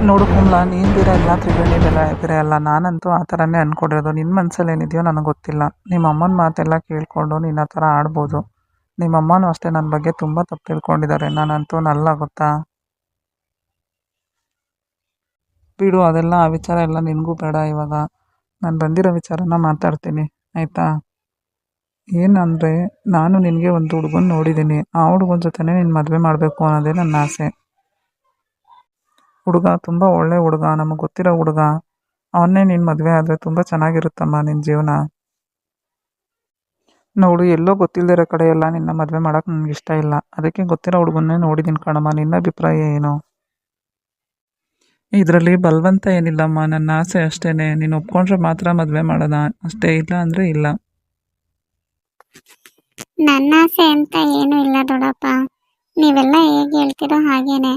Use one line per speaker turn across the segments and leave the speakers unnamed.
ನೋಡು ಕಮಲ ನೀನು ಬೇರೆ ಎಲ್ಲ ತ್ರಿವೇಣಿ ಬೇರೆ ಬೇರೆ ಅಲ್ಲ, ನಾನಂತೂ ಆ ಥರನೇ ಅಂದ್ಕೊಂಡಿರೋದು ನಿನ್ನ ಮನಸ್ಸಲ್ಲಿ ಏನಿದೆಯೋ ನನಗೆ ಗೊತ್ತಿಲ್ಲ. ನಿಮ್ಮ ಅಮ್ಮನ ಮಾತೆಲ್ಲ ಕೇಳಿಕೊಂಡು ನೀನು ಆ ಥರ ಆಡ್ಬೋದು. ನಿಮ್ಮ ಅಮ್ಮನೂ ಅಷ್ಟೇ ನನ್ನ ಬಗ್ಗೆ ತುಂಬ ತಪ್ಪು ತಿಳ್ಕೊಂಡಿದ್ದಾರೆ. ನಾನಂತೂ ನಲ್ಲ ಗೊತ್ತಾ? ಬಿಡು, ಅದೆಲ್ಲ, ಆ ವಿಚಾರ ಎಲ್ಲ ನಿನಗೂ ಬೇಡ ಇವಾಗ. ನಾನು ಬಂದಿರೋ ವಿಚಾರನ ಮಾತಾಡ್ತೀನಿ. ಆಯಿತಾ? ಏನಂದರೆ, ನಾನು ನಿನಗೆ ಒಂದು ಹುಡುಗನ ನೋಡಿದ್ದೀನಿ ಆ ಹುಡುಗನ ಜೊತೆನೇ ನೀನು ಮದುವೆ ಮಾಡಬೇಕು ಅನ್ನೋದೇ ನನ್ನ ಆಸೆ. ಹುಡುಗ, ತುಂಬ ಒಳ್ಳೆ ಹುಡುಗ, ನಮಗೆ ಗೊತ್ತಿರೋ ಹುಡುಗ. ಅವನ್ನೇ ನೀನು ಮದುವೆ ಆದರೆ ತುಂಬ ಚೆನ್ನಾಗಿರುತ್ತಮ್ಮ ನಿನ್ನ ಜೀವನ. ನೋಡು, ಎಲ್ಲೋ ಗೊತ್ತಿಲ್ಲದಿರೋ ಕಡೆ ಎಲ್ಲ ನಿನ್ನ ಮದುವೆ ಮಾಡೋಕೆ ನನಗೆ ಇಷ್ಟ ಇಲ್ಲ. ಅದಕ್ಕೆ ಗೊತ್ತಿರೋ ಹುಡುಗನ್ನೇ ನೋಡಿದ್ದೀನಿ ಕಣಮ್ಮ. ನಿನ್ನ ಅಭಿಪ್ರಾಯ ಏನು? ಇದರಲ್ಲಿ ಬಲವಂತ ಏನಿಲ್ಲಮ್ಮ. ನನ್ನ ಆಸೆ ಅಷ್ಟೇನೆ. ನೀನು ಒಪ್ಕೊಂಡ್ರೆ ಮಾತ್ರ ಮದುವೆ ಮಾಡೋಣ. ಅಷ್ಟೇ ಇಲ್ಲ ಅಂದರೆ ಇಲ್ಲ.
ನನ್ನ ಆಸೆ ಅಂತ ಏನೂ ಇಲ್ಲ ದೊಡ್ಡಪ್ಪ ನೀವೆಲ್ಲ ಹೇಗೆ ಹೇಳ್ತಿರೋ ಹಾಗೇನೆ.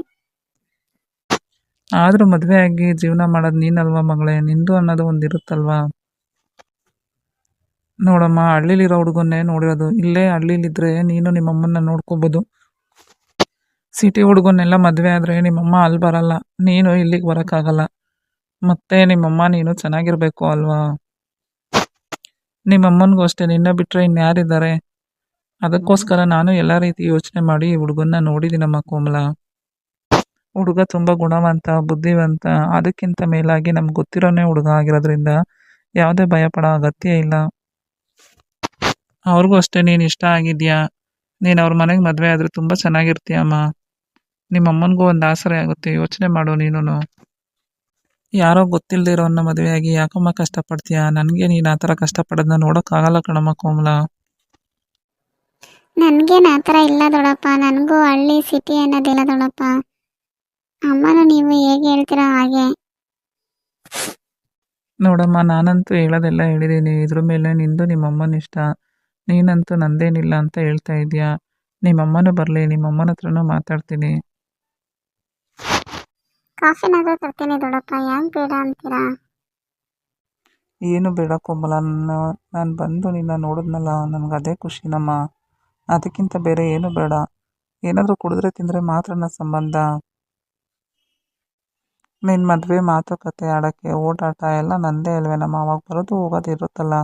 ಆದರೂ ಮದುವೆ ಆಗಿ ಜೀವನ ಮಾಡೋದು ನೀನಲ್ವಾ ಮಗಳೇ? ನಿಂದು ಅನ್ನೋದು ಒಂದು ಇರುತ್ತಲ್ವಾ ನೋಡಮ್ಮ, ಹಳ್ಳಿಲಿರೋ ಹುಡುಗನ್ನೇ ನೋಡಿರೋದು. ಇಲ್ಲೇ ಹಳ್ಳಿಲಿದ್ರೆ ನೀನು ನಿಮ್ಮಮ್ಮನ್ನ ನೋಡ್ಕೋಬೋದು. ಸಿಟಿ ಹುಡುಗನ್ನೆಲ್ಲ ಮದುವೆ ಆದರೆ ನಿಮ್ಮಮ್ಮ ಅಲ್ಲಿ ಬರಲ್ಲ. ನೀನು ಇಲ್ಲಿಗೆ ಬರೋಕ್ಕಾಗಲ್ಲ. ಮತ್ತೆ ನಿಮ್ಮಮ್ಮ ನೀನು ಚೆನ್ನಾಗಿರ್ಬೇಕು ಅಲ್ವಾ? ನಿಮ್ಮಮ್ಮನಿಗೂ ಅಷ್ಟೇ. ನಿನ್ನ ಬಿಟ್ಟರೆ ಇನ್ಯಾರಿದ್ದಾರೆ? ಅದಕ್ಕೋಸ್ಕರ ನಾನು ಎಲ್ಲ ರೀತಿ ಯೋಚನೆ ಮಾಡಿ ಈ ಹುಡುಗನ್ನ ನೋಡಿದ್ದೀನಮ್ಮ ಕೋಮಲ. ಹುಡುಗ ತುಂಬ ಗುಣವಂತ, ಬುದ್ಧಿವಂತ, ಅದಕ್ಕಿಂತ ಮೇಲಾಗಿ ನಮ್ಗೆ ಗೊತ್ತಿರೋನೇ ಹುಡುಗ ಆಗಿರೋದ್ರಿಂದ ಯಾವುದೇ ಭಯ ಪಡೋ ಅಗತ್ಯ ಇಲ್ಲ. ಅವ್ರಿಗೂ ಅಷ್ಟೇ, ನೀನು ಇಷ್ಟ ಆಗಿದ್ಯಾ? ನೀನು ಅವ್ರ ಮನೆಗೆ ಮದುವೆ ಆದರೆ ತುಂಬ ಚೆನ್ನಾಗಿರ್ತೀಯಮ್ಮ. ನಿಮ್ಮ ಅಮ್ಮನಿಗೂ ಒಂದು ಆಸರೆ ಆಗುತ್ತೆ, ಯೋಚನೆ ಮಾಡು ನೀನು ಯಾರೋ ಗೊತ್ತಿಲ್ಲದಿರೋನ್ನ ಮದುವೆಯಾಗಿ ಯಾಕಮ್ಮ ಕಷ್ಟಪಡ್ತೀಯಾ? ನನಗೆ ನೀನು ಆ ಥರ ಕಷ್ಟಪಡೋದನ್ನ ನೋಡೋಕ್ಕಾಗಲ್ಲ ಕಣಮ್ಮ ಕೋಮಲ.
ನನಗೇನು ಆ ಥರ ಇಲ್ಲ ದೊಡಪ್ಪ. ನನಗೂ ಹಳ್ಳಿ ಸಿಟಿ ಅನ್ನೋದಿಲ್ಲ ದೊಡ್ಡಪ್ಪ ಅಮ್ಮನೂ ನೀವು ಹೇಗೆ ಹೇಳ್ತೀರೋ ಹಾಗೆ?
ನೋಡಮ್ಮ ನಾನಂತೂ ಹೇಳೋದೆಲ್ಲ ಹೇಳಿದ್ದೀನಿ. ಇದ್ರ ಮೇಲೆ ನಿಂದು ನಿಮ್ಮಮ್ಮನ ಇಷ್ಟ. ನೀನಂತೂ ನಂದೇನಿಲ್ಲ ಅಂತ ಹೇಳ್ತಾ ಇದೀಯಾ ನಿಮ್ಮಮ್ಮನೂ ಬರಲಿ ನಿಮ್ಮಮ್ಮನ ಹತ್ರನೂ ಮಾತಾಡ್ತೀನಿ.
ಕಾಫಿನಾದರೂ ತರ್ತೀನಿ ದೊಡ್ಡಪ್ಪ ಬೇಡ ಅಂತೀರಾ?
ಏನು ಬೇಡ ಕೋಮಲ ನಾನು ನಾನು ಬಂದು ನಿನ್ನ ನೋಡಿದ್ನಲ್ಲ ನನಗೆ ಅದೇ ಖುಷಿನಮ್ಮ. ಅದಕ್ಕಿಂತ ಬೇರೆ ಏನು ಬೇಡ. ಏನಾದರೂ ಕುಡಿದ್ರೆ ತಿಂದರೆ ನನ್ನ ಸಂಬಂಧ. ನಿನ್ನ ಮದುವೆ ಮಾತುಕತೆ ಆಡೋಕ್ಕೆ ಓಡಾಟ ಎಲ್ಲ ನಂದೇ ಅಲ್ವೇನಮ್ಮ ಅವಾಗ ಬರೋದು ಹೋಗೋದು ಇರುತ್ತಲ್ಲ.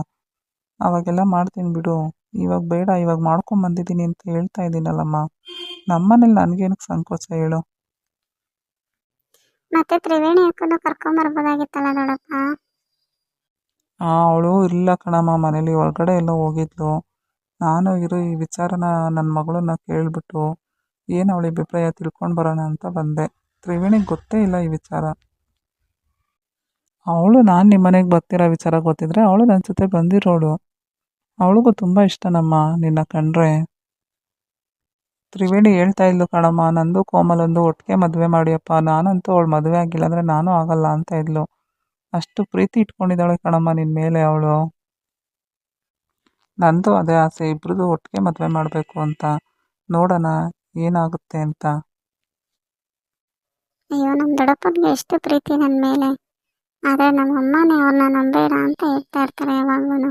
ಅವಾಗೆಲ್ಲ ಮಾಡ್ತೀನಿ ಬಿಡು. ಇವಾಗ ಬೇಡ ಇವಾಗ ಮಾಡ್ಕೊಂಬಂದಿದ್ದೀನಿ ಅಂತ ಹೇಳ್ತಾ ಇದ್ದೀನಲ್ಲಮ್ಮ. ನಮ್ಮನೇಲಿ ನನಗೇನಕ್ಕೆ ಸಂಕೋಚ ಹೇಳು?
ಮತ್ತೆ ತ್ರಿವೇಣಿ ಅಕ್ಕನು ಕರ್ಕೊಂಬರ್ಬೋದಾಗಿತ್ತಲ್ಲ ಆ
ಅವಳು ಇಲ್ಲ ಕಣಮ್ಮ. ಮನೇಲಿ ಹೊರಗಡೆ ಎಲ್ಲ ಹೋಗಿದ್ಲು. ನಾನು ಇರೋ ಈ ವಿಚಾರನ ನನ್ನ ಮಗಳನ್ನ ಕೇಳಿಬಿಟ್ಟು ಏನು ಅವಳ ಅಭಿಪ್ರಾಯ ತಿಳ್ಕೊಂಡು ಬರೋಣ ಅಂತ ಬಂದೆ. ತ್ರಿವೇಣಿಗೆ ಗೊತ್ತೇ ಇಲ್ಲ ಈ ವಿಚಾರ. ಅವಳು ನಾನು ನಿಮ್ಮ ಮನೆಗೆ ಬರ್ತಿರೋ ವಿಚಾರ ಗೊತ್ತಿದ್ರೆ ಅವಳು ನನ್ನ ಜೊತೆ ಬಂದಿರೋಳು. ಅವಳಿಗೂ ತುಂಬ ಇಷ್ಟನಮ್ಮ ನಿನ್ನ ಕಂಡ್ರೆ ತ್ರಿವೇಣಿ ಹೇಳ್ತಾ ಇದ್ಲು, ಕಣಮ್ಮ, ನಂದು ಕೋಮಲೊಂದು ಒಟ್ಟಿಗೆ ಮದುವೆ ಮಾಡಿಯಪ್ಪ. ನಾನಂತೂ ಅವಳು ಮದುವೆ ಆಗಿಲ್ಲ ಅಂದರೆ ನಾನು ಆಗಲ್ಲ, ಅಂತ ಇದ್ಲು. ಅಷ್ಟು ಪ್ರೀತಿ ಇಟ್ಕೊಂಡಿದ್ದಾಳೆ ಕಣಮ್ಮ ನಿನ್ನ ಮೇಲೆ ಅವಳು. ನಂದು ಅದೇ ಆಸೆ ಇಬ್ರದ್ದು ಒಟ್ಟಿಗೆ ಮದುವೆ ಮಾಡಬೇಕು ಅಂತ. ನೋಡೋಣ, ಏನಾಗುತ್ತೆ ಅಂತ.
ಅಯ್ಯೋ ನಮ್ಮ ದೊಡ್ಡಪ್ಪನಿಗೆ ಎಷ್ಟು ಪ್ರೀತಿ ನನ್ನ ಮೇಲೆ. ಆದರೆ ನಮ್ಮ ಅಮ್ಮನೇ ಅವ್ರನ್ನ ನಂಬೇಡ ಅಂತ ಹೇಳ್ತಾ ಇರ್ತಾರೆ ಯಾವಾಗಲೂ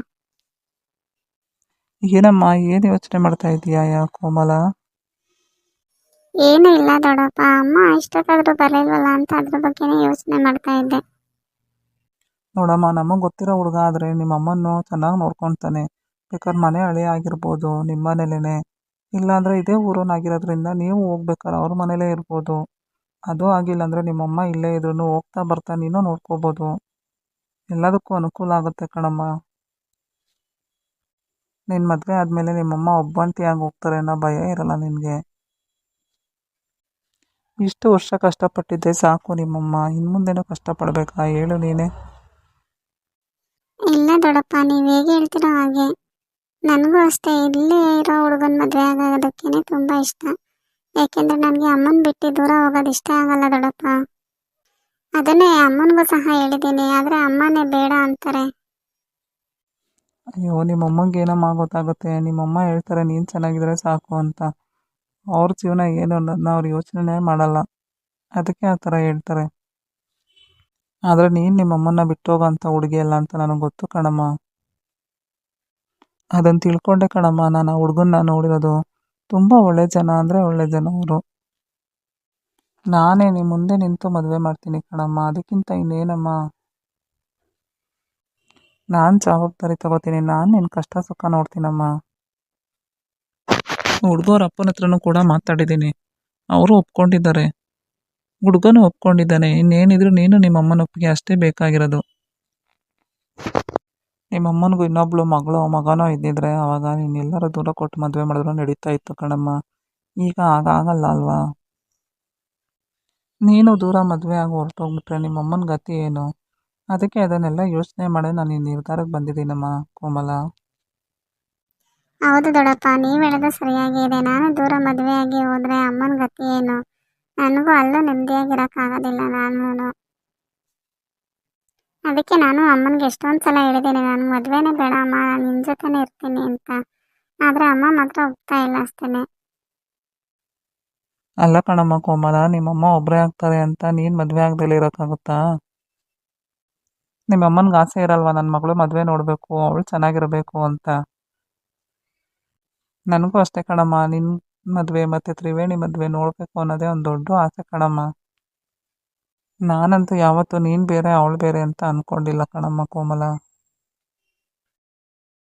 ಏನಮ್ಮ ಏನು ಯೋಚನೆ ಮಾಡ್ತಾ ಇದೀಯಾ ಯಾ ಕೋಮಲ?
ಏನೂ ಇಲ್ಲ ದೊಡ್ಡಪ್ಪ ಅಮ್ಮ ಇಷ್ಟಕ್ಕಾದ್ರೂ ಬರಲಿಲ್ವಲ್ಲ ಅಂತ ಅದ್ರ ಬಗ್ಗೆನೇ ಯೋಚನೆ ಮಾಡ್ತಾ ಇದ್ದೆ.
ನೋಡಮ್ಮ ನಮಗೆ ಗೊತ್ತಿರೋ ಹುಡುಗ ಆದರೆ ನಿಮ್ಮ ಅಮ್ಮನ್ನು ಚೆನ್ನಾಗಿ ನೋಡ್ಕೊತಾನೆ. ಬೇಕಾದ್ರೆ ಮನೆ ಹಳೆ ಆಗಿರ್ಬೋದು ನಿಮ್ಮ ಮನೇಲೇ ಇಲ್ಲಾಂದರೆ ಇದೇ ಊರನ್ನಾಗಿರೋದ್ರಿಂದ ನೀವು ಹೋಗ್ಬೇಕಾದ್ರೆ ಅವ್ರ ಮನೇಲೇ ಇರ್ಬೋದು. ಅದು ಆಗಿಲ್ಲ ಅಂದರೆ ನಿಮ್ಮಮ್ಮ ಇಲ್ಲೇ ಇದ್ರೂ ಹೋಗ್ತಾ ಬರ್ತಾ ನೀನು ನೋಡ್ಕೋಬೋದು. ಎಲ್ಲದಕ್ಕೂ ಅನುಕೂಲ ಆಗುತ್ತೆ ಕಣಮ್ಮ. ನಿನ್ನ ಮದುವೆ ಆದಮೇಲೆ ನಿಮ್ಮಮ್ಮ ಒಬ್ಬಂಟಿಯಾಗಿ ಹೋಗ್ತಾರೆ ಅನ್ನೋ ಭಯ ಇರಲ್ಲ ನಿನಗೆ. ಇಷ್ಟು ವರ್ಷ ಕಷ್ಟಪಟ್ಟಿದ್ದೆ ಸಾಕು ನಿಮ್ಮಮ್ಮ. ಇನ್ನು ಮುಂದೆನೂ ಕಷ್ಟಪಡಬೇಕಾ? ಹೇಳು ನೀನೇ.
ಇಲ್ಲ ದೊಡ್ಡಪ್ಪ ನೀವು ಹೇಗೆ ಹೇಳ್ತೀರೋ ಹಾಗೆ. ನನಗೂ ಅಷ್ಟೇ, ಇಲ್ಲೇ ಇರೋ ಹುಡುಗನ ಮದುವೆ ಆಗೋದಕ್ಕೇನೆ ತುಂಬ ಇಷ್ಟ. ಯಾಕೆಂದರೆ ನನಗೆ ಅಮ್ಮನ ಬಿಟ್ಟು ದೂರ ಹೋಗೋದು ಇಷ್ಟ ಆಗಲ್ಲ ದೊಡ್ಡಪ್ಪ. ಅದನ್ನೇ ಅಮ್ಮನಿಗೂ ಸಹ ಹೇಳಿದ್ದೀನಿ ಆದರೆ ಅಮ್ಮನೇ ಬೇಡ ಅಂತಾರೆ.
ಅಯ್ಯೋ, ನಿಮ್ಮಮ್ಮಂಗೆ ಏನಮ್ಮ ಗೊತ್ತಾಗುತ್ತೆ? ನಿಮ್ಮಮ್ಮ ಹೇಳ್ತಾರೆ, ನೀನು ಚೆನ್ನಾಗಿದ್ರೆ ಸಾಕು ಅಂತ. ಅವ್ರ ಜೀವನ ಏನು ಅನ್ನೋದನ್ನ ಅವ್ರು ಯೋಚನೆ ಮಾಡಲ್ಲ. ಅದಕ್ಕೆ ಆ ಥರ ಹೇಳ್ತಾರೆ. ಆದರೆ ನೀನು ನಿಮ್ಮಮ್ಮನ್ನ ಬಿಟ್ಟೋಗೋಂಥ ಹುಡುಗಿ ಅಲ್ಲ ಅಂತ ನನಗೆ ಗೊತ್ತು ಕಣಮ್ಮ. ಅದನ್ನು ತಿಳ್ಕೊಂಡೆ ಕಣಮ್ಮ, ನಾನು ಆ ಹುಡುಗನ್ನ ನೋಡಿರೋದು. ತುಂಬ ಒಳ್ಳೆ ಜನ ಅಂದರೆ ಒಳ್ಳೆ ಜನ ಅವರು. ನಾನೇ ನಿಮ್ಮ ಮುಂದೆ ನಿಂತು ಮದುವೆ ಮಾಡ್ತೀನಿ ಕಣಮ್ಮ, ಅದಕ್ಕಿಂತ ಇನ್ನೇನಮ್ಮ? ನಾನು ಜವಾಬ್ದಾರಿ ತಗೋತೀನಿ, ನಾನು ನಿನ್ನ ಕಷ್ಟ ಸುಖ ನೋಡ್ತೀನಮ್ಮ. ಹುಡುಗವ್ರ ಅಪ್ಪನ ಹತ್ರನೂ ಕೂಡ ಮಾತಾಡಿದ್ದೀನಿ, ಅವರು ಒಪ್ಕೊಂಡಿದ್ದಾರೆ. ಹುಡುಗನೂ ಒಪ್ಕೊಂಡಿದ್ದಾನೆ, ಇನ್ನೇನಿದ್ರು ನೀನು ನಿಮ್ಮ ಅಮ್ಮನ ಒಪ್ಪಿಗೆ ಅಷ್ಟೇ ಬೇಕಾಗಿರೋದು. ನಿಮ್ಮ ಅಮ್ಮನಿಗೂ ಇನ್ನೊಬ್ಳು ಮಗಳು, ಮಗನೋ ಇದ್ದಿದ್ರೆ ಅವಾಗ ನೀನು ಎಲ್ಲರೂ ದೂರ ಕೊಟ್ಟು ಮದುವೆ ಮಾಡಿದ್ರು, ನಡೀತಾ ಇತ್ತು ಕಣಮ್ಮ. ಈಗ ಆಗಾಗಲ್ಲ ಅಲ್ವಾ? ನೀನು ದೂರ ಮದುವೆ ಆಗಿ ಹೊರಟೋಗ್ಬಿಟ್ರೆ ನಿಮ್ಮ ಅಮ್ಮನ ಗತಿ ಏನು? ಅದಕ್ಕೆ ಅದನ್ನೆಲ್ಲ ಯೋಚನೆ ಮಾಡಿ ನಾನು ಈ ನಿರ್ಧಾರಕ್ಕೆ ಬಂದಿದ್ದೀನಮ್ಮ, ಕೋಮಲ.
ಹೌದು ದೊಡ್ಡಪ್ಪ, ನೀವು ಹೇಳೋದು ಸರಿಯಾಗಿ ಇದೆ. ನಾನು ದೂರ ಮದುವೆಯಾಗಿ ಹೋದರೆ ಅಮ್ಮನ ಗತಿ ಏನು? ನನಗೂ ಅಲ್ಲೂ ನೆಮ್ಮದಿಯಾಗಿರೋಕ್ಕಾಗೋದಿಲ್ಲ ನಾನು ಅದಕ್ಕೆ ನಾನು ಅಮ್ಮನಿಗೆ ಎಷ್ಟೊಂದು ಸಲ ಹೇಳಿದ್ದೀನಿ, ನಾನು ಮದುವೆನೇ ಬೇಡ ಅಮ್ಮ, ನಾನು ನಿನ್ನ ಜೊತೆನೇ ಇರ್ತೀನಿ ಅಂತ. ಆದರೆ ಅಮ್ಮ ಮಾತ್ರ ಒಪ್ತಾ ಇಲ್ಲ ಅಷ್ಟೇ
ಅಲ್ಲ ಕಣಮ್ಮ ಕೋಮಲ, ನಿಮ್ಮಮ್ಮ ಒಬ್ಬರೇ ಆಗ್ತಾರೆ ಅಂತ ನೀನು ಮದುವೆ ಆಗದಲ್ಲಿ ಇರೋಕ್ಕಾಗುತ್ತಾ? ನಿಮ್ಮ ಅಮ್ಮನಿಗೆ ಆಸೆ ಇರಲ್ವಾ ನನ್ನ ಮಗಳು ಮದುವೆ ನೋಡಬೇಕು, ಅವಳು ಚೆನ್ನಾಗಿರಬೇಕು ಅಂತ? ನನಗೂ ಅಷ್ಟೇ ಕಣಮ್ಮ ನಿನ್ನ ಮದುವೆ ಮತ್ತು ತ್ರಿವೇಣಿ ಮದುವೆ ನೋಡಬೇಕು ಅನ್ನೋದೇ ಒಂದು ದೊಡ್ಡ ಆಸೆ ಕಣಮ್ಮ. ನಾನಂತೂ ಯಾವತ್ತೂ ನೀನು ಬೇರೆ ಅವಳು ಬೇರೆ ಅಂತ ಅಂದ್ಕೊಂಡಿಲ್ಲ ಕಣಮ್ಮ ಕೋಮಲ.